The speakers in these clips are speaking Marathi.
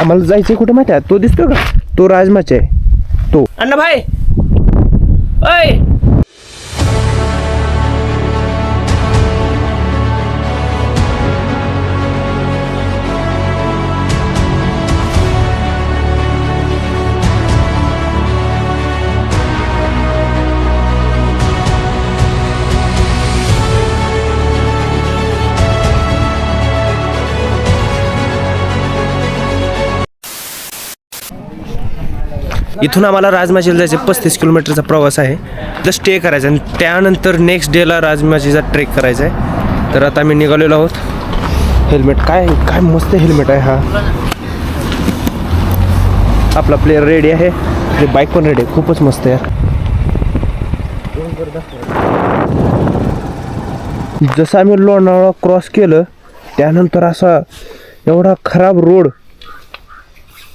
आम्हाला जायचंय कुठे माहिती आहे? तो दिसतोय का? तो राजमाचा आहे. तो. अण्णा भाई अय इथून आम्हाला राजमाचीला जायचे पस्तीस किलोमीटरचा प्रवास आहे. तर स्टे करायचा. आणि त्यानंतर नेक्स्ट डेला राजमाचीचा ट्रेक करायचा आहे तर आता आम्ही निघालेलो आहोत. हेल्मेट काय काय मस्त हेल्मेट आहे हा. आपला प्लेअर रेडी आहे. आणि बाईक पण रेडी आहे. खूपच मस्त आहे जसं आम्ही लोणावळा क्रॉस केलं त्यानंतर असा एवढा खराब रोड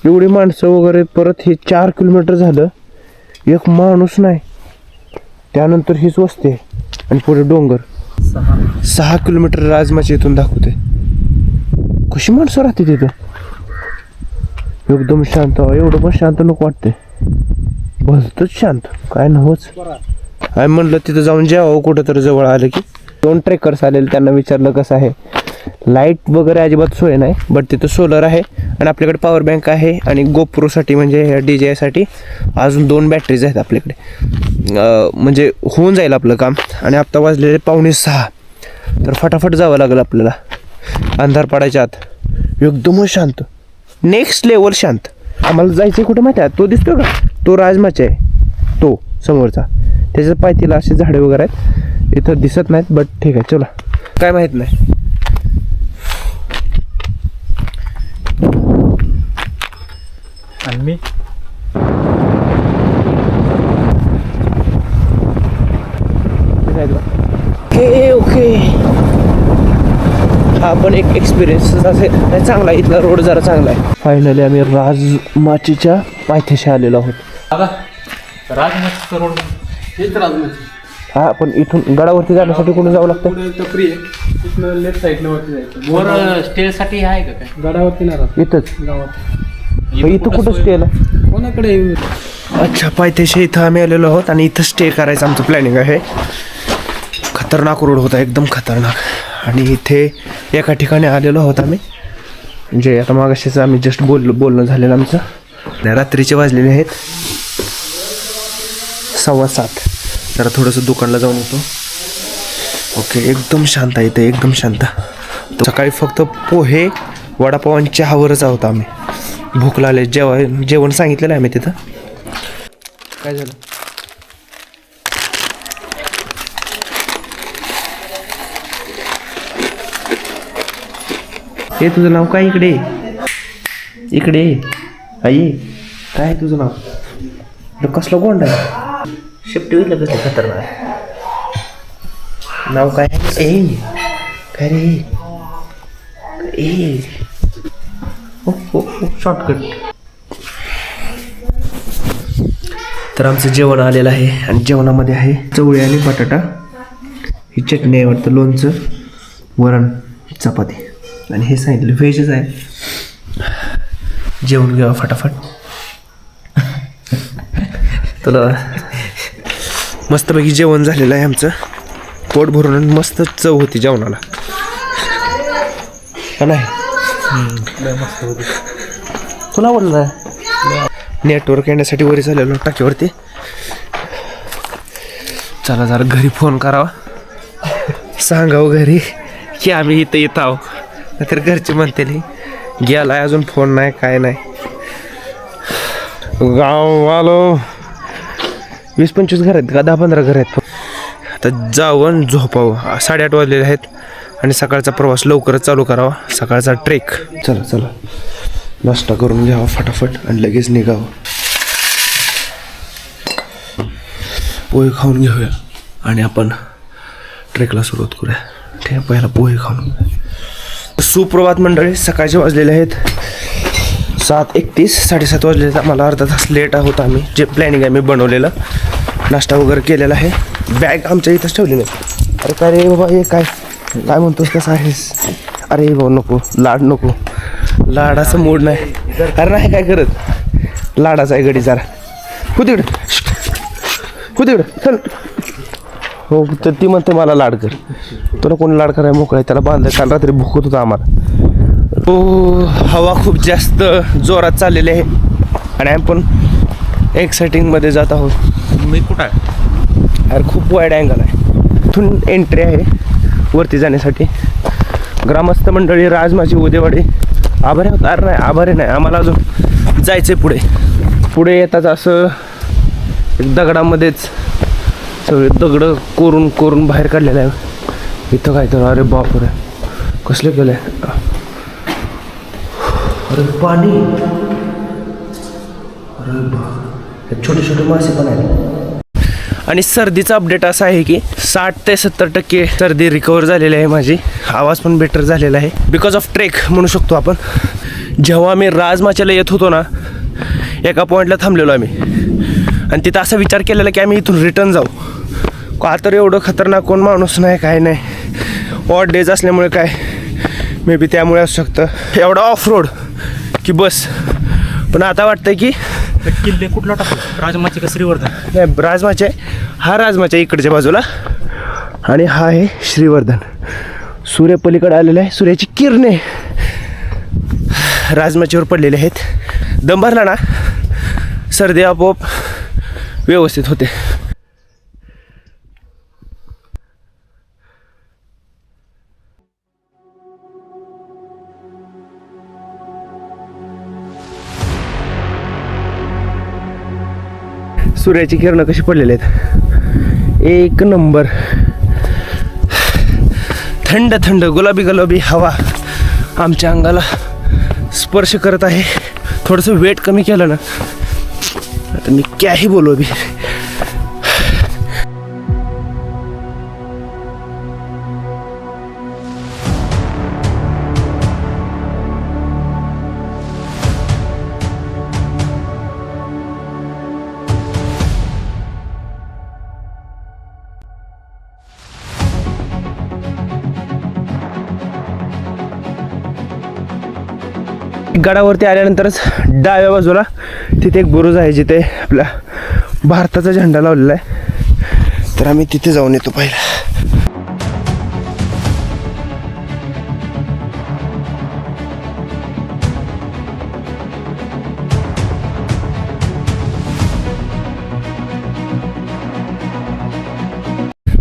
एवढी माणसं वगैरे परत हे चार किलोमीटर झालं. एक माणूस नाही. त्यानंतर हीच वस्ती आहे. आणि पुढे डोंगर. सहा. किलोमीटर राजमाची इथून दाखवते कशी माणसं राहते तिथं? एकदम शांत. एवढं पण शांत नको वाटते भलतच शांत. काय नव्हच काय म्हणलं तिथं जाऊन जेवावं कुठं तर जवळ आलं की. दोन ट्रेकर्स आलेले त्यांना विचारलं कसं आहे. लाइट वगैरे अजिबात सोय नाही बट तिथं सोलर आहे आणि आपल्याकडे पॉवर बँक आहे आणि गोप्रोसाठी म्हणजे डी जे आयसाठी अजून दोन बॅटरीज आहेत आपल्याकडे. म्हणजे होऊन जाईल आपलं काम. आणि आत्ता वाजलेले पावणे सहा. तर फटाफट जावं लागेल आपल्याला. अंधार पडायच्या आत. एकदमच शांत. नेक्स्ट लेवल शांत. आम्हाला जायचं कुठं माहिती आहे? तो दिसतो का? तो राजमाचे आहे. तो समोरचा. त्याच्या पायथीला असे झाडे वगैरे आहेत. इथं दिसत नाहीत बट ठीक आहे चला. काय माहीत नाही. आणि मी ओके ओके. हा पण एक एक्सपिरियन्स असेल नाही चांगला आहे इथला रोड जरा चांगला आहे. फायनली आम्ही राजमाचीच्या पायथ्याशी आलेलो आहोत. राजमाची रोड हेच राजमाची. हा पण इथून गडावरती जाण्यासाठी कुठून जावं लागतं? पुढे टपरी आहे. लेफ्ट साईडला वरती जायचं. वर स्टे साठी आहे का काय? गडावरती नाही राहत. इथंच. गावात. इथं कुठं स्टे कोणाकडे अच्छा पायथ्याशी इथं आम्ही आलेलो आहोत आणि इथं स्टे करायचं आमचं प्लॅनिंग आहे. खतरनाक रोड होता एकदम खतरनाक. आणि इथे एका ठिकाणी आलेलो आहोत आम्ही. म्हणजे आता मागाशीच आम्ही जस्ट बोललो बोलणं झालेलं आमचं. रात्रीचे वाजलेले आहेत. सव्वा सात. जरा थोडंसं दुकानला जाऊन येतो. ओके एकदम शांत आहे इथे एकदम शांत. सकाळी फक्त पोहे वडापाव आणि चहावरच आहोत आम्ही. भूक लागले जेवा जेवण सांगितलेलं आहे मी तिथं. काय झालं? हे तुझं नाव काय इकडे? इकडे आई काय आहे तुझं नाव? कसलं गोंड आहे? शिफ्ट होईल कसं खतरनाक. नाव काय आहे? ए काय रे? ए. ओ हो. हो. शॉर्टकट तर आमचं जेवण आलेलं आहे आणि जेवणामध्ये आहे चवळी आणि बटाटा. ही चटणी आहे वाटतं लोणचं वरण चपाती. आणि हे सांगितलं व्हेजच आहे. जेवण घ्यावं फटाफट. तुला मस्तपैकी जेवण झालेलं आहे आमचं. पोट भरून आणि मस्त चव होती जेवणाला. नाही तुला आवडलं नेटवर्क येण्यासाठी वरी चाललेलो टाकीवरती चला जरा घरी फोन करावा. सांगावं घरी की आम्ही इथं येत आहो. नाहीतर घरचे म्हणते गेलाय अजून फोन नाही काय नाही. गाव आलो वीस पंचवीस घर आहेत का? दहा पंधरा घर आहेत. आता जावं झोपावं. साडेआठ वाजलेले आहेत. आणि सकाळचा प्रवास लवकरच चालू करावा. सकाळचा ट्रेक चला चला. नाश्ता करून घ्यावा फटाफट आणि लगेच निघावं. पोहे खाऊन घेऊया आणि आपण ट्रेकला सुरुवात करूया. ठीक आहे पहिला पोहे खाऊन. सुप्रभात मंडळी सकाळचे वाजलेले आहेत. सात एकतीस साडेसात वाजले आहेत. आम्हाला अर्धा तास लेट आहोत आम्ही. जे प्लॅनिंग आहे मी बनवलेलं. नाश्ता वगैरे केलेला आहे. बॅग आमच्या इथंच ठेवली आहे अरे काय रे बाबा हे काय? काय म्हणतोस कसं आहेस? अरे बाबा नको. लाड नको. लाडाचं मूड नाही. अरे नाही काय करत? लाडाचा आहे गडी जरा. हो तिकडे हो तिकडे चल. हो तर ती म्हणते मला लाड कर. तुला कोणी लाड करायला मोकळा आहे? त्याला बांधलं काल रात्री भुकत होता आम्हाला. हो हवा खूप जास्त जोरात चाललेली आहे. आणि आपण एक्साइटिंगमध्ये जात आहोत. मी कुठं आहे? अरे खूप वाईड अँगल आहे. इथून एंट्री आहे. वरती जाण्यासाठी. ग्रामस्थ मंडळी राजमाची उदेवाडी. आभारी होत अरे नाही आभारी नाही. आम्हाला अजून जायचं पुढे. पुढे येताच असं एक दगडामध्येच सगळे दगडं कोरून कोरून बाहेर काढलेलं आहे इथं काय तर अरे बापरे. कसलं केलं? आहे अरे पाणी. अरे छोटे छोटे मासे पण आहेत. आणि सर्दीचा अपडेट असा आहे की साठ ते सत्तर टक्के सर्दी रिकवर झालेली आहे माझी. आवाज पण बेटर झालेला आहे. बिकॉज ऑफ ट्रेक म्हणू शकतो आपण. जेव्हा मी राजमाच्याला येत होतो ना एका पॉईंटला थांबलेलो आम्ही. आणि तिथं असा विचार केलेला की आम्ही इथून रिटर्न जाऊ. का तर एवढं खतरनाक कोण माणूस नाही काय नाही. ऑड डेज असल्यामुळे काय? मे बी त्यामुळे असू शकतं. एवढा ऑफ रोड की बस. पण आता वाटतं की तर किल्ले कुठला टाकला? राजमाची का श्रीवर्धन? नाही राजमाचे हा राजमाच्या इकडच्या बाजूला आणि हा आहे श्रीवर्धन. सूर्य पलीकडे आहे सूर्याची किरणे राजमाचीवर पडलेले आहेत. दम भरला ना सर्दी आपोआप व्यवस्थित होते. सूर्याची किरणं कशी पडलेली आहेत? एक नंबर. थंड थंड गुलाबी गुलाबी हवा आमच्या अंगाला स्पर्श करत आहे. थोडंसं वेट कमी केलं ना. आता मी क्याही बोलू अभी. गडावरती आल्यानंतरच डाव्या बाजूला तिथे एक बुरुज आहे जिथे आपला भारताचा झेंडा लावलेला आहे. तर आम्ही तिथे जाऊन येतो पहिला.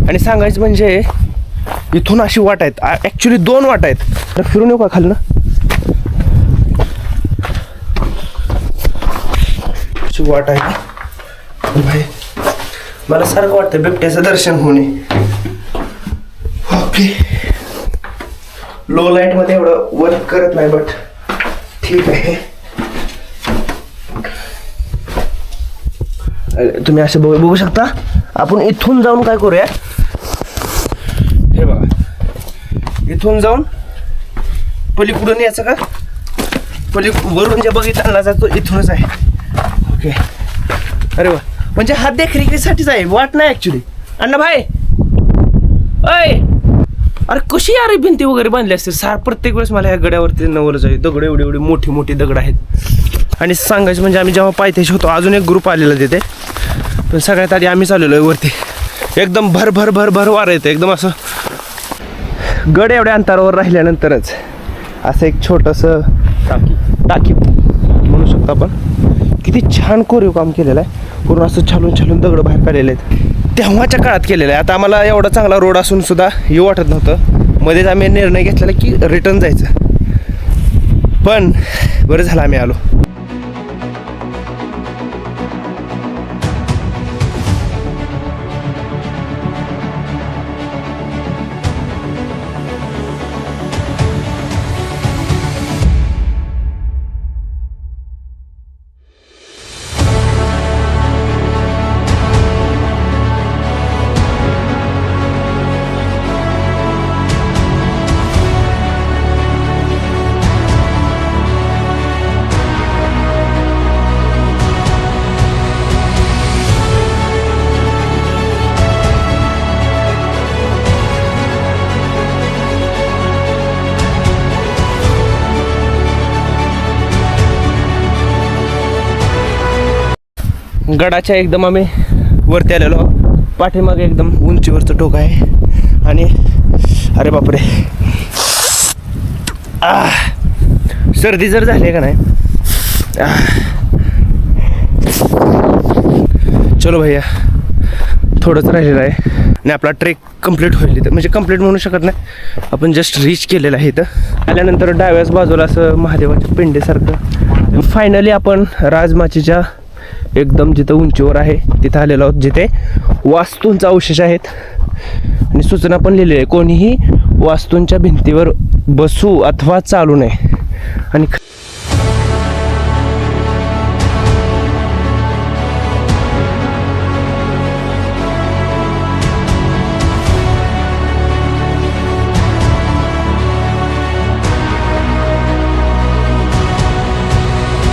आणि सांगायचं म्हणजे इथून अशी वाट आहेत. ॲक्च्युली दोन वाट आहेत. तर फिरून येऊ का खाली ना अशी वाट आहे. भाई मला सारखं वाटतं बिबट्याचं दर्शन होणे ओके लो लाइटमध्ये एवढं वर्क करत नाही बट ठीक आहे. तुम्ही असं बघू बघू शकता? आपण इथून जाऊन काय करूया? हे बघा. इथून जाऊन पलीकडून यायचं का? पली वरून जे बघितला जातो इथूनच आहे. ओके अरे वा. म्हणजे हा देखरेखीसाठीच आहे. वाट नाही ऍक्च्युली अण्णा भाई अय अरे कशी अरे भिंती वगैरे बांधली असते सार प्रत्येक वेळेस मला या गड्यावरती नवरच आहे दगड एवढी एवढी मोठी मोठी दगड आहेत. आणि सांगायचं म्हणजे आम्ही जेव्हा पायथ्याशी होतो अजून एक ग्रुप आलेला तिथे. पण सगळ्यात आधी आम्ही चाललेलो आहे वरती. एकदम भर भर भर भर वार येतं. एकदम असं गड एवढ्या अंतरावर राहिल्यानंतरच असं एक छोटंसं टाकी. टाकी म्हणू शकतो आपण. किती छान कोरीव काम केलेलं आहे. पूर्ण असं छालून छालून दगड बाहेर काढलेले आहेत. तेव्हाच्या काळात केलेलं आहे. आता आम्हाला एवढा चांगला रोड असून सुद्धा येऊ वाटत नव्हतं. मध्येच आम्ही निर्णय घेतलेला की रिटर्न जायचं. पण बरं झालं आम्ही आलो. गडाच्या एकदम आम्ही वरती आलेलो आहोत. पाठीमागे एकदम उंचीवरचं टोक आहे. आणि अरे बापरे. सर्दी जर झाली का नाही? चलो भैया थोडंच राहिलेलं आहे. आणि आपला ट्रेक कंप्लीट होईल इथं. म्हणजे कंप्लीट म्हणू शकत नाही. आपण जस्ट रीच केलेलं आहे इथं. आल्यानंतर डाव्याच बाजूला असं महादेवाच्या पिंडेसारखं. फायनली आपण राजमाचीच्या एकदम जिथं उंचीवर आहे तिथं आलेलो आहोत जिथे वास्तूंचा अवशेष आहेत. आणि सूचना पण लिहिली आहे कोणीही वास्तूंच्या भिंतीवर बसू अथवा चालू नये. आणि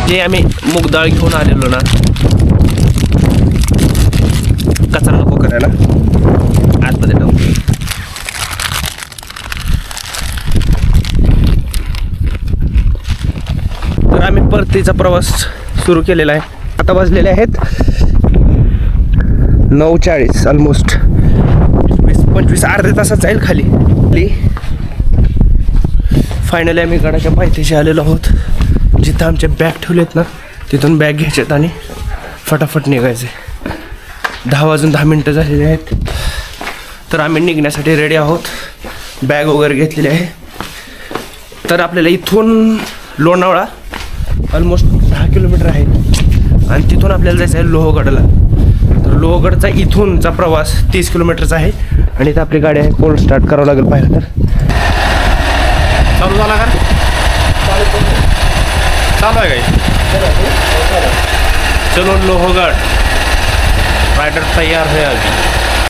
जे आम्ही मुगदाळ घेऊन आलेलो ना कचरा नको करायला आतमध्ये टाकू तर आम्ही परतीचा प्रवास सुरू केलेला आहे. आता वाजलेले आहेत नऊ चाळीस ऑलमोस्ट वीस पंचवीस अर्ध्या तासात जाईल खाली. खाली फायनली आम्ही गडाच्या पायथ्याशी आलेलो आहोत. जिथं आमचे बॅग ठेवलेत ना तिथून बॅग घ्यायच्यात आणि फटाफट निघायचे. दहा वाजून दहा मिनटं झालेली आहेत. तर आम्ही निघण्यासाठी रेडी आहोत. बॅग वगैरे घेतलेली आहे. तर आपल्याला इथून लोणावळा ऑलमोस्ट दहा किलोमीटर आहे. आणि तिथून आपल्याला जायचं आहे लोहगडला. तर लोहगडचा इथूनचा प्रवास तीस किलोमीटरचा आहे. आणि इथं आपली गाडी आहे. कोल्ड स्टार्ट करावं लागेल पाहिलं तर. चालू झाला का? चालू आहे काय चलो लोहगड. રાઇડર તૈયાર છે. હજી